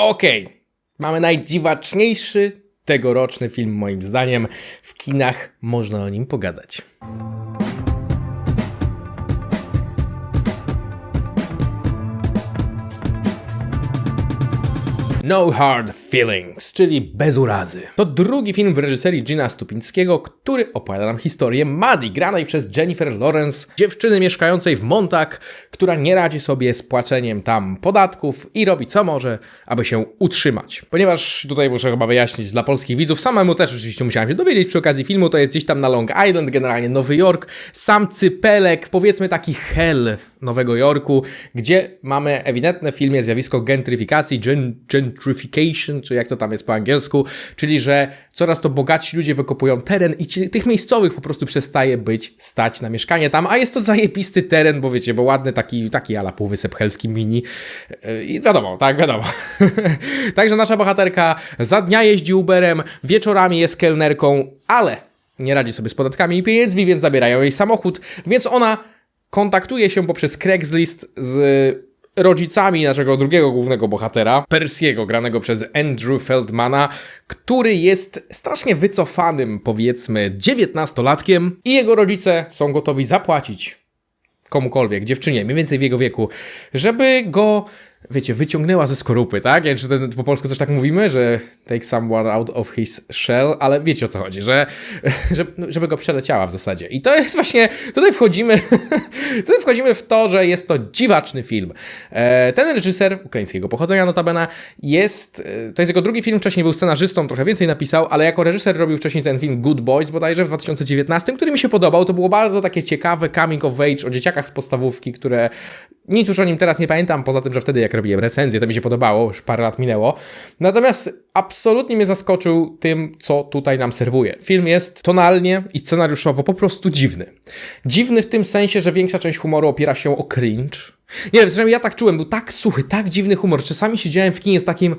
Okej, mamy najdziwaczniejszy tegoroczny film moim zdaniem. W kinach można o nim pogadać. No Hard Feelings, czyli Bez urazy. To drugi film w reżyserii Gina Stupińskiego, który opowiada nam historię Maddie, granej przez Jennifer Lawrence, dziewczyny mieszkającej w Montag, która nie radzi sobie z płaceniem tam podatków i robi co może, aby się utrzymać. Ponieważ tutaj muszę chyba wyjaśnić dla polskich widzów, samemu też oczywiście musiałem się dowiedzieć przy okazji filmu, to jest gdzieś tam na Long Island, generalnie Nowy Jork, sam cypelek, powiedzmy taki hell Nowego Jorku, gdzie mamy ewidentne w filmie zjawisko gentryfikacji, gen, gentrification, czy jak to tam jest po angielsku, czyli że coraz to bogatsi ludzie wykopują teren i ci, tych miejscowych po prostu przestaje być stać na mieszkanie tam, a jest to zajebisty teren, bo wiecie, bo ładny taki, taki ala półwysep helski mini Yy, i wiadomo, tak, wiadomo. Także nasza bohaterka za dnia jeździ Uberem, wieczorami jest kelnerką, ale nie radzi sobie z podatkami i pieniędzmi, więc zabierają jej samochód, więc ona kontaktuje się poprzez Craigslist z rodzicami naszego drugiego głównego bohatera, Persiego, granego przez Andrew Feldmana, który jest strasznie wycofanym, powiedzmy, dziewiętnastolatkiem i jego rodzice są gotowi zapłacić komukolwiek, dziewczynie, mniej więcej w jego wieku, żeby go, wiecie, wyciągnęła ze skorupy, tak? Ja, czy po polsku też tak mówimy, że take someone out of his shell, ale wiecie o co chodzi, że, że żeby go przeleciała w zasadzie. I to jest właśnie, tutaj wchodzimy, tutaj wchodzimy w to, że jest to dziwaczny film. E, ten reżyser, ukraińskiego pochodzenia notabene, jest, e, to jest jego drugi film, wcześniej był scenarzystą, trochę więcej napisał, ale jako reżyser robił wcześniej ten film Good Boys bodajże w 2019, który mi się podobał. To było bardzo takie ciekawe coming of age o dzieciakach z podstawówki, które nic już o nim teraz nie pamiętam, poza tym, że wtedy jak robiłem recenzję, to mi się podobało, już parę lat minęło. Natomiast absolutnie mnie zaskoczył tym, co tutaj nam serwuje. Film jest tonalnie i scenariuszowo po prostu dziwny. Dziwny w tym sensie, że większa część humoru opiera się o cringe. Nie wiem, zresztą ja tak czułem, był tak suchy, tak dziwny humor. Czasami siedziałem w kinie z takim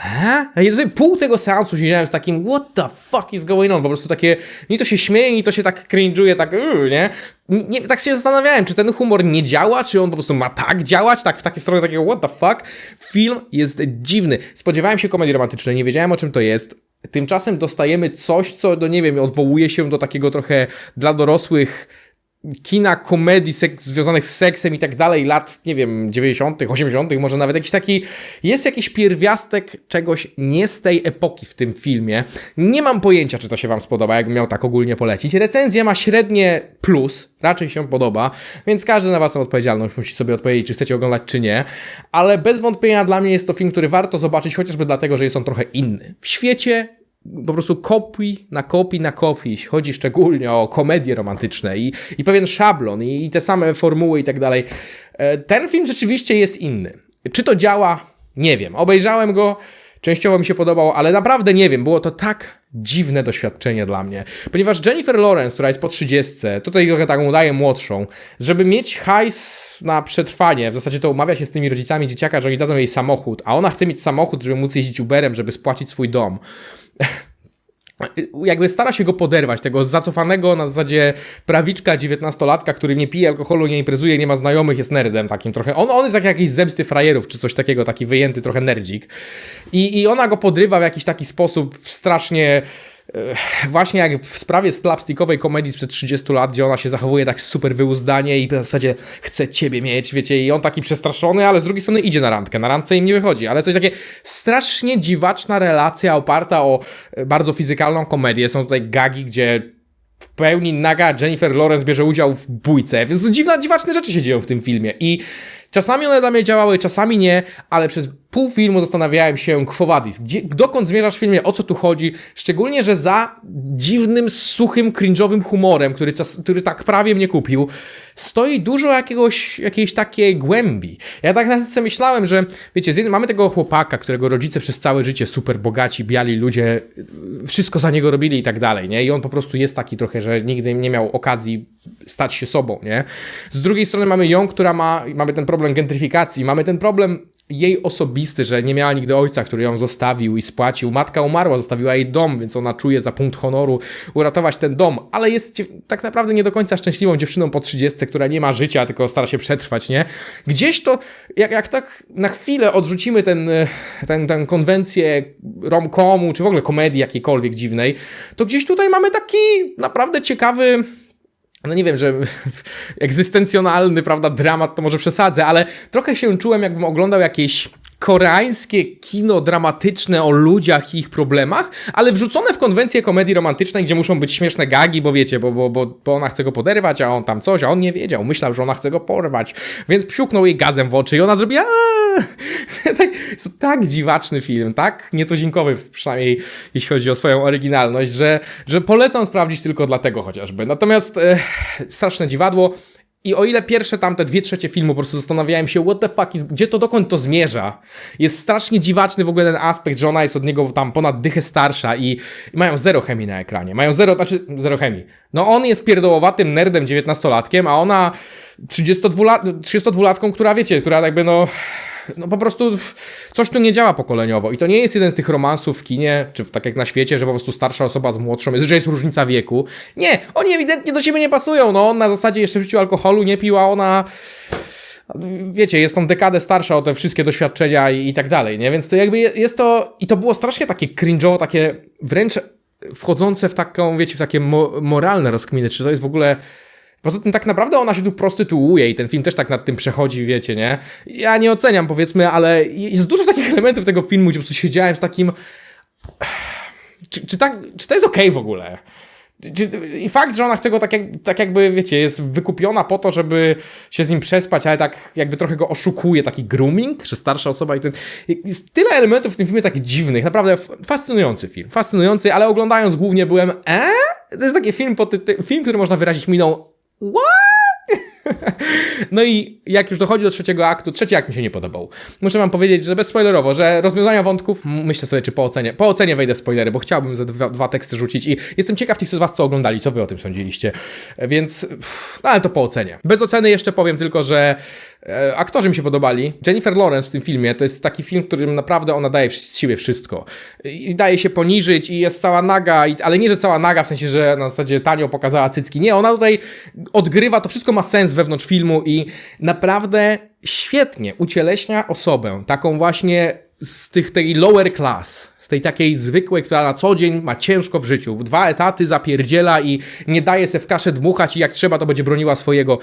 E? Ja pół tego seansu siedziałem z takim what the fuck is going on? Po prostu takie, ni to się śmieje, ni to się tak cringe'uje, tak yy, nie? nie? Tak się zastanawiałem, czy ten humor nie działa, czy on po prostu ma tak działać, tak w takiej stronie takiego what the fuck? Film jest dziwny. Spodziewałem się komedii romantycznej, nie wiedziałem o czym to jest. Tymczasem dostajemy coś, co, no nie wiem, odwołuje się do takiego trochę dla dorosłych kina, komedii sek- związanych z seksem i tak dalej, lat, nie wiem, 90., 80., może nawet jakiś taki, jest jakiś pierwiastek czegoś nie z tej epoki w tym filmie. Nie mam pojęcia, czy to się Wam spodoba, jakbym miał tak ogólnie polecić. Recenzja ma średnie plus, raczej się podoba, więc każdy na własną odpowiedzialność musi sobie odpowiedzieć, czy chcecie oglądać, czy nie, ale bez wątpienia dla mnie jest to film, który warto zobaczyć, chociażby dlatego, że jest on trochę inny. W świecie po prostu kopii na kopii na kopii. Chodzi szczególnie o komedie romantyczne i, i pewien szablon i, i te same formuły i tak dalej. E, Ten film rzeczywiście jest inny. Czy to działa? Nie wiem. Obejrzałem go, częściowo mi się podobało, ale naprawdę nie wiem. Było to tak dziwne doświadczenie dla mnie. Ponieważ Jennifer Lawrence, która jest po 30, tutaj trochę tak udaje młodszą, żeby mieć hajs na przetrwanie, w zasadzie to umawia się z tymi rodzicami dzieciaka, że oni dadzą jej samochód, a ona chce mieć samochód, żeby móc jeździć Uberem, żeby spłacić swój dom jakby stara się go poderwać, tego zacofanego na zasadzie prawiczka, dziewiętnastolatka, który nie pije alkoholu, nie imprezuje, nie ma znajomych, jest nerdem takim trochę. On, on jest jak jakiś zemsty frajerów, czy coś takiego, taki wyjęty trochę nerdzik. I, I ona go podrywa w jakiś taki sposób strasznie właśnie jak w sprawie slapstickowej komedii sprzed 30 lat, gdzie ona się zachowuje tak super wyuzdanie i w zasadzie chce ciebie mieć, wiecie, i on taki przestraszony, ale z drugiej strony idzie na randkę. Na randce im nie wychodzi, ale coś takie strasznie dziwaczna relacja oparta o bardzo fizykalną komedię. Są tutaj gagi, gdzie w pełni naga Jennifer Lawrence bierze udział w bójce. Więc dziwne, dziwaczne rzeczy się dzieją w tym filmie i czasami one dla mnie działały, czasami nie, ale przez pół filmu zastanawiałem się, Quo Vadis, gdzie, dokąd zmierzasz w filmie, o co tu chodzi, szczególnie, że za dziwnym, suchym, cringe'owym humorem, który, czas, który tak prawie mnie kupił, stoi dużo jakiegoś, jakiejś takiej głębi. Ja tak nawet sobie myślałem, że wiecie, z jednym, mamy tego chłopaka, którego rodzice przez całe życie super bogaci, biali ludzie, wszystko za niego robili i tak dalej, nie? I on po prostu jest taki trochę, że nigdy nie miał okazji stać się sobą, nie? Z drugiej strony mamy ją, która ma, mamy ten problem gentryfikacji, mamy ten problem jej osobisty, że nie miała nigdy ojca, który ją zostawił i spłacił. Matka umarła, zostawiła jej dom, więc ona czuje za punkt honoru uratować ten dom, ale jest tak naprawdę nie do końca szczęśliwą dziewczyną po 30, która nie ma życia, tylko stara się przetrwać, nie? Gdzieś to, jak, jak tak na chwilę odrzucimy ten, e, ten, tę konwencję romkomu, czy w ogóle komedii jakiejkolwiek dziwnej, to gdzieś tutaj mamy taki naprawdę ciekawy no nie wiem, że egzystencjonalny, prawda, dramat to może przesadzę, ale trochę się czułem, jakbym oglądał jakieś koreańskie kino dramatyczne o ludziach i ich problemach, ale wrzucone w konwencję komedii romantycznej, gdzie muszą być śmieszne gagi, bo wiecie, bo, bo, bo, bo ona chce go poderwać, a on tam coś, a on nie wiedział, myślał, że ona chce go porwać, więc psiuknął jej gazem w oczy i ona zrobiła tak, tak dziwaczny film, tak nietuzinkowy przynajmniej jeśli chodzi o swoją oryginalność, że, że polecam sprawdzić tylko dlatego chociażby. Natomiast e, straszne dziwadło. I o ile pierwsze tamte dwie trzecie filmu po prostu zastanawiałem się, what the fuck is, gdzie to dokąd to zmierza. Jest strasznie dziwaczny w ogóle ten aspekt, że ona jest od niego tam ponad dychę starsza i, i mają zero chemii na ekranie. Mają zero, znaczy zero chemii. No on jest pierdołowatym nerdem 19-latkiem, a ona 32-lat, 32-latką, która wiecie, która jakby no no po prostu coś tu nie działa pokoleniowo i to nie jest jeden z tych romansów w kinie, czy tak jak na świecie, że po prostu starsza osoba z młodszą, jest, że jest różnica wieku. Nie, oni ewidentnie do siebie nie pasują, no on na zasadzie jeszcze w życiu alkoholu nie pił, a ona wiecie, jest tą dekadę starsza o te wszystkie doświadczenia i, i tak dalej, nie? Więc to jakby je- jest to, i to było strasznie takie cringe'owo, takie wręcz wchodzące w taką, wiecie, w takie mo moralne rozkminy, czy to jest w ogóle... Poza tym tak naprawdę ona się tu prostytuuje i ten film też tak nad tym przechodzi, wiecie, nie? Ja nie oceniam, powiedzmy, ale jest dużo takich elementów tego filmu, gdzie po prostu siedziałem z takim... Czy, czy, tak, czy to jest okej w ogóle? I fakt, że ona chce go tak, jak, tak jakby, wiecie, jest wykupiona po to, żeby się z nim przespać, ale tak jakby trochę go oszukuje, taki grooming, że starsza osoba i ten... Jest tyle elementów w tym filmie takich dziwnych, naprawdę fascynujący film, fascynujący, ale oglądając głównie byłem, e? To jest taki film, pod tytułem- film, który można wyrazić miną, what? No i jak już dochodzi do trzeciego aktu, trzeci akt mi się nie podobał. Muszę wam powiedzieć, że bezspoilerowo, że rozwiązania wątków, myślę sobie, czy po ocenie, po ocenie wejdę w spoilery, bo chciałbym ze dwa, dwa teksty rzucić i jestem ciekaw tych z was, co oglądali, co wy o tym sądziliście. Więc, pff, no ale to po ocenie. Bez oceny jeszcze powiem tylko, że e, aktorzy mi się podobali. Jennifer Lawrence w tym filmie to jest taki film, w którym naprawdę ona daje z siebie wszystko. I daje się poniżyć i jest cała naga, i, ale nie, że cała naga, w sensie, że na zasadzie tanio pokazała cycki. Nie, ona tutaj odgrywa, to wszystko ma sens wewnątrz filmu i naprawdę świetnie ucieleśnia osobę, taką właśnie z tych tej lower class, z tej takiej zwykłej, która na co dzień ma ciężko w życiu. Dwa etaty zapierdziela i nie daje se w kaszę dmuchać i jak trzeba, to będzie broniła swojego.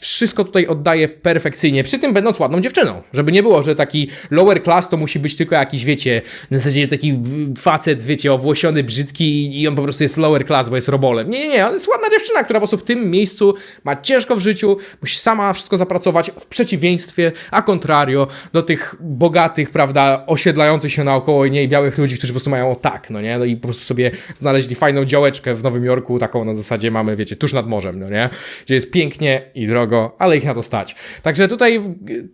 Wszystko tutaj oddaje perfekcyjnie, przy tym będąc ładną dziewczyną. Żeby nie było, że taki lower class to musi być tylko jakiś, wiecie, na zasadzie taki facet, wiecie, owłosiony, brzydki i on po prostu jest lower class, bo jest robolem. Nie, nie, nie, on jest ładna dziewczyna, która po prostu w tym miejscu ma ciężko w życiu, musi sama wszystko zapracować, w przeciwieństwie, a contrario, do tych bogatych, prawda, osiedlających się naokoło niej białych ludzi, którzy po prostu mają o tak, no nie, no i po prostu sobie znaleźli fajną działeczkę w Nowym Jorku, taką na zasadzie mamy, wiecie, tuż nad morzem, no nie, gdzie jest pięknie i drogo, ale ich na to stać. Także tutaj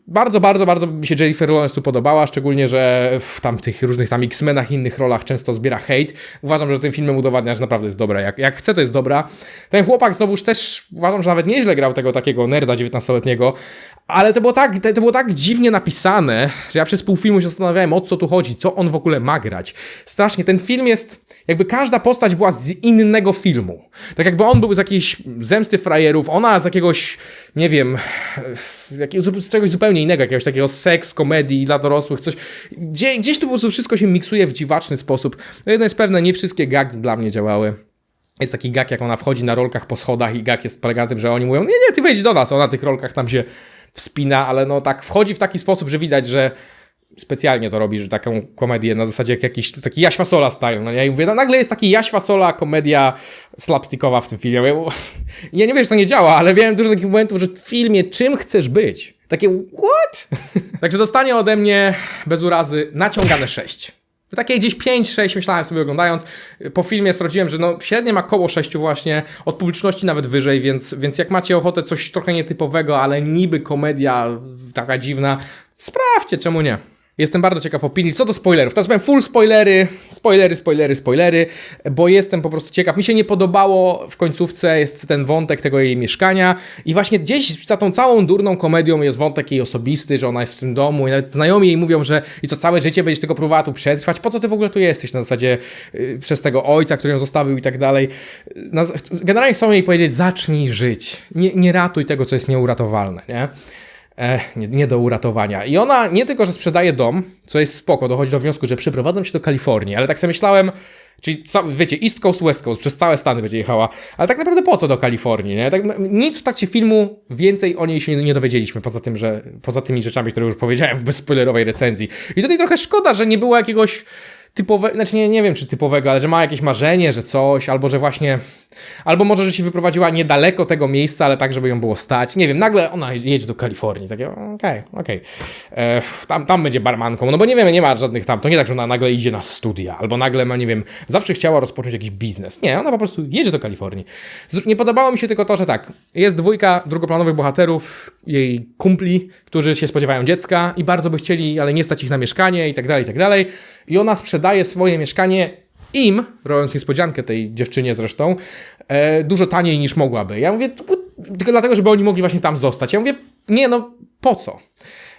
bardzo, bardzo, bardzo mi się Jennifer Lawrence tu podobała, szczególnie, że w tam tych różnych tam X-Menach, innych rolach często zbiera hejt. Uważam, że tym filmem udowadnia, że naprawdę jest dobra. Jak, jak chce, to jest dobra. Ten chłopak znowuż też uważam, że nawet nieźle grał tego takiego nerda 19-letniego, ale to było tak, to było tak dziwnie napisane, że ja przez pół filmu się zastanawiałem, o co tu chodzi, co on w ogóle ma grać. Strasznie, ten film jest, jakby każda postać była z innego filmu. Tak jakby on był z jakiejś zemsty frajerów, ona z jakiegoś, nie wiem, z, czegoś zupełnie innego, jakiegoś takiego seks, komedii dla dorosłych, coś. Gdzie, gdzieś tu po prostu wszystko się miksuje w dziwaczny sposób. No jedno jest pewne, nie wszystkie gagi dla mnie działały. Jest taki gag, jak ona wchodzi na rolkach po schodach i gag jest polega na tym, że oni mówią, nie, nie, ty wejdź do nas, ona na tych rolkach tam się wspina, ale no tak wchodzi w taki sposób, że widać, że specjalnie to robi, że taką komedię na zasadzie jak jakiś taki Jaś Fasola style, no nie? I mówię, no nagle jest taki Jaś Fasola komedia slapstickowa w tym filmie. Ja, mówię, ja nie wiem, że to nie działa, ale miałem dużo takich momentów, że w filmie czym chcesz być? Takie what? Także dostanie ode mnie bez urazy naciągane 6. Takie gdzieś 5-6 myślałem sobie oglądając. Po filmie sprawdziłem, że no średnie ma koło 6 właśnie, od publiczności nawet wyżej, więc, więc jak macie ochotę coś trochę nietypowego, ale niby komedia taka dziwna, sprawdźcie, czemu nie. Jestem bardzo ciekaw opinii. Co do spoilerów, teraz powiem full spoilery, spoilery, spoilery, spoilery, bo jestem po prostu ciekaw. Mi się nie podobało w końcówce jest ten wątek tego jej mieszkania i właśnie gdzieś za tą całą durną komedią jest wątek jej osobisty, że ona jest w tym domu i nawet znajomi jej mówią, że i co całe życie będziesz tylko próbowała tu przetrwać. Po co ty w ogóle tu jesteś? Na zasadzie y, przez tego ojca, który ją zostawił i tak dalej. Generalnie chcą jej powiedzieć, zacznij żyć. Nie, nie ratuj tego, co jest nieuratowalne, nie? E, nie, nie do uratowania. I ona nie tylko, że sprzedaje dom, co jest spoko, dochodzi do wniosku, że przyprowadzam się do Kalifornii, ale tak sobie myślałem, czyli wiecie, East Coast, West Coast, przez całe Stany będzie jechała, ale tak naprawdę po co do Kalifornii, nie? Tak, nic w trakcie filmu więcej o niej się nie, nie dowiedzieliśmy, poza tym, że poza tymi rzeczami, które już powiedziałem w bezspoilerowej recenzji. I tutaj trochę szkoda, że nie było jakiegoś typowego, znaczy nie, nie wiem czy typowego, ale że ma jakieś marzenie, że coś, albo że właśnie, albo może, że się wyprowadziła niedaleko tego miejsca, ale tak, żeby ją było stać. Nie wiem, nagle ona jedzie do Kalifornii, takie okej, okej. E, Tam, tam będzie barmanką, no bo nie wiemy, nie ma żadnych tam, to nie tak, że ona nagle idzie na studia, albo nagle ma, nie wiem, zawsze chciała rozpocząć jakiś biznes. Nie, ona po prostu jedzie do Kalifornii. Nie podobało mi się tylko to, że tak, jest dwójka drugoplanowych bohaterów, jej kumpli, którzy się spodziewają dziecka i bardzo by chcieli, ale nie stać ich na mieszkanie i tak dalej, i tak dalej. I ona sprzedaje swoje mieszkanie im, robiąc niespodziankę tej dziewczynie zresztą, e, dużo taniej niż mogłaby. Ja mówię, tylko dlatego, żeby oni mogli właśnie tam zostać. Ja mówię, nie no, po co?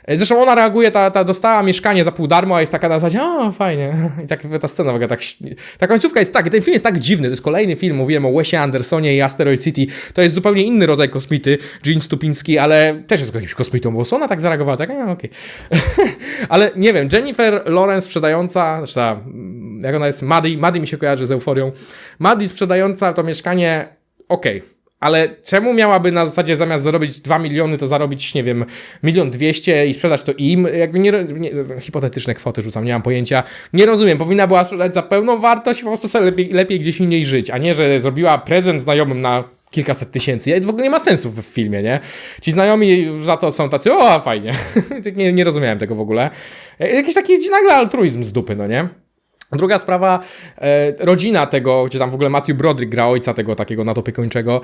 E, Zresztą ona reaguje, ta, ta dostała mieszkanie za pół darmo, a jest taka na zasadzie, o fajnie. I tak ta scena wygląda tak. ś- Ta końcówka jest tak, ten film jest tak dziwny. To jest kolejny film, mówiłem o Wesie Andersonie i Asteroid City. To jest zupełnie inny rodzaj kosmity, Gene Stupiński, ale też jest jakimś kosmitą, bo ona tak zareagowała, tak, okej. ale nie wiem, Jennifer Lawrence sprzedająca, znaczy ta, mm, jak ona jest, Maddie, Maddie mi się kojarzy z euforią. Maddie sprzedająca to mieszkanie, okej. Ale czemu miałaby na zasadzie zamiast zarobić 2 miliony, to zarobić, nie wiem, milion dwieście i sprzedać to im? Jakby nie, nie, hipotetyczne kwoty rzucam, nie mam pojęcia. Nie rozumiem, powinna była sprzedać za pełną wartość i po prostu sobie lepiej, lepiej gdzieś indziej żyć, a nie, że zrobiła prezent znajomym na kilkaset tysięcy. To w ogóle nie ma sensu w, filmie, nie? Ci znajomi za to są tacy, o, fajnie. Nie, nie rozumiałem tego w ogóle. E, Jakiś taki nagle altruizm z dupy, no nie? Druga sprawa, e, rodzina tego, gdzie tam w ogóle Matthew Broderick gra ojca tego takiego nadopiekuńczego,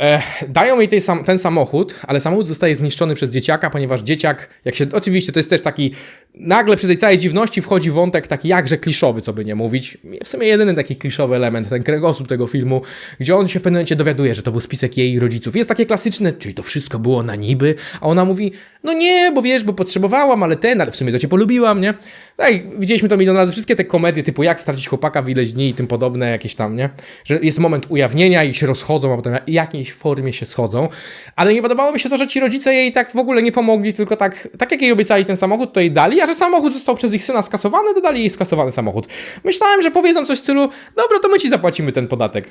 e, dają jej sam, ten samochód, ale samochód zostaje zniszczony przez dzieciaka, ponieważ dzieciak, jak się, oczywiście to jest też taki, nagle przy tej całej dziwności wchodzi wątek taki jakże kliszowy, co by nie mówić, w sumie jedyny taki kliszowy element, ten kręgosłup tego filmu, gdzie on się w pewnym momencie dowiaduje, że to był spisek jej rodziców. Jest takie klasyczne, czyli to wszystko było na niby, a ona mówi, no nie, bo wiesz, bo potrzebowałam, ale ten, ale w sumie to cię polubiłam, nie? Tak, widzieliśmy to milion razy, wszystkie te komedie typu jak stracić chłopaka w ileś dni i tym podobne jakieś tam, nie? Że jest moment ujawnienia i się rozchodzą, a potem w jakiejś formie się schodzą, ale nie podobało mi się to, że ci rodzice jej tak w ogóle nie pomogli, tylko tak, tak jak jej obiecali ten samochód, to jej dali, a że samochód został przez ich syna skasowany, to dali jej skasowany samochód. Myślałem, że powiedzą coś w stylu, dobra, to my ci zapłacimy ten podatek.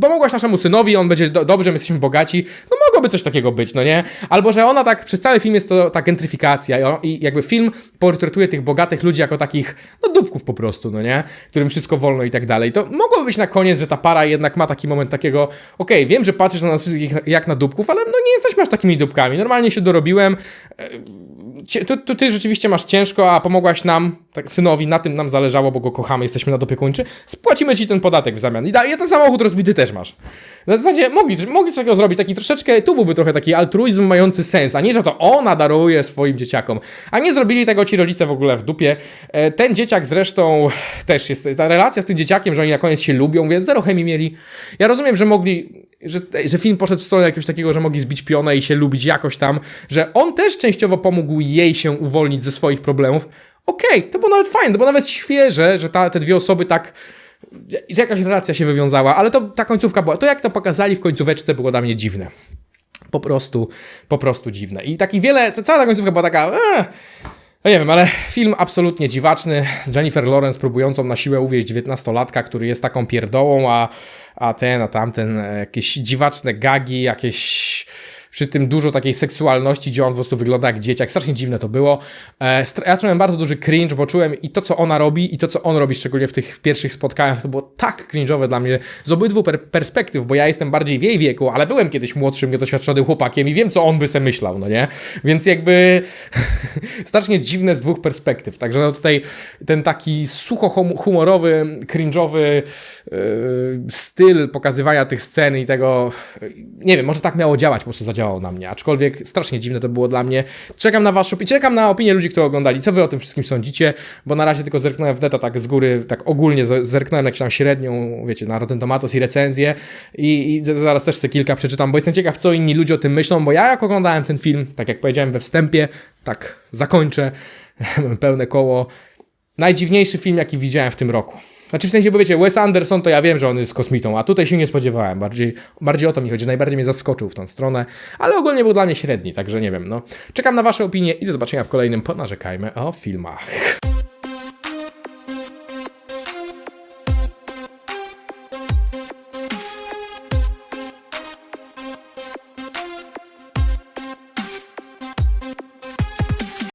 Pomogłaś naszemu synowi, on będzie do, dobrze, my jesteśmy bogaci. No mogłoby coś takiego być, no nie? Albo, że ona tak, przez cały film jest to ta gentryfikacja i, on, i jakby film portretuje tych bogatych ludzi jako takich, no dupków po prostu, no nie? Którym wszystko wolno i tak dalej. To mogłoby być na koniec, że ta para jednak ma taki moment takiego, okej, wiem, że patrzysz na nas wszystkich jak na dupków, ale no nie jesteśmy aż takimi dupkami. Normalnie się dorobiłem, Cie- tu, ty rzeczywiście masz ciężko, a pomogłaś nam, tak synowi, na tym nam zależało, bo go kochamy, jesteśmy nadopiekuńczy, spłacimy ci ten podatek w zamian. I, da, i ten samochód rozbity też masz. Na zasadzie mogli, mogli coś takiego zrobić, taki troszeczkę, tu byłby trochę taki altruizm mający sens, a nie, że to ona daruje swoim dzieciakom. A nie zrobili tego ci rodzice w ogóle w dupie. E, Ten dzieciak zresztą też jest, ta relacja z tym dzieciakiem, że oni na koniec się lubią, więc zero chemii mieli. Ja rozumiem, że mogli, że, że film poszedł w stronę jakiegoś takiego, że mogli zbić pionę i się lubić jakoś tam, że on też częściowo pomógł jej się uwolnić ze swoich problemów. Okej, to było nawet fajne, to było nawet świeże, że ta, te dwie osoby tak że jakaś relacja się wywiązała, ale to ta końcówka była, to jak to pokazali w końcóweczce było dla mnie dziwne. Po prostu, po prostu dziwne. I taki wiele, to cała ta końcówka była taka, eh, no nie wiem, ale film absolutnie dziwaczny, z Jennifer Lawrence próbującą na siłę uwieść 19-latka, który jest taką pierdołą, a, a ten, a tamten, e, jakieś dziwaczne gagi, jakieś przy tym dużo takiej seksualności, gdzie on po prostu wygląda jak dzieciak. Strasznie dziwne to było. E, ja czułem bardzo duży cringe, bo czułem i to, co ona robi, i to, co on robi, szczególnie w tych pierwszych spotkaniach, to było tak cringe'owe dla mnie z obydwu per- perspektyw, bo ja jestem bardziej w jej wieku, ale byłem kiedyś młodszym, niedoświadczonym chłopakiem i wiem, co on by se myślał, no nie? Więc jakby strasznie dziwne z dwóch perspektyw. Także no tutaj ten taki sucho hum- humorowy, cringe'owy yy, styl pokazywania tych scen i tego, nie wiem, może tak miało działać, po prostu zadziałało zadziałało na mnie, aczkolwiek strasznie dziwne to było dla mnie. Czekam na waszą i czekam na opinię ludzi, którzy oglądali. Co wy o tym wszystkim sądzicie? Bo na razie tylko zerknąłem w neta tak z góry, tak ogólnie zerknąłem jakąś tam średnią, wiecie, na Rotten Tomatoes i recenzję i, i zaraz też sobie kilka przeczytam, bo jestem ciekaw, co inni ludzie o tym myślą, bo ja jak oglądałem ten film, tak jak powiedziałem we wstępie, tak zakończę pełne koło. Najdziwniejszy film, jaki widziałem w tym roku. Znaczy w sensie, bo wiecie, Wes Anderson to ja wiem, że on jest kosmitą, a tutaj się nie spodziewałem. Bardziej, bardziej o to mi chodzi, najbardziej mnie zaskoczył w tą stronę, ale ogólnie był dla mnie średni, także nie wiem, no. Czekam na wasze opinie i do zobaczenia w kolejnym Ponarzekajmy o filmach.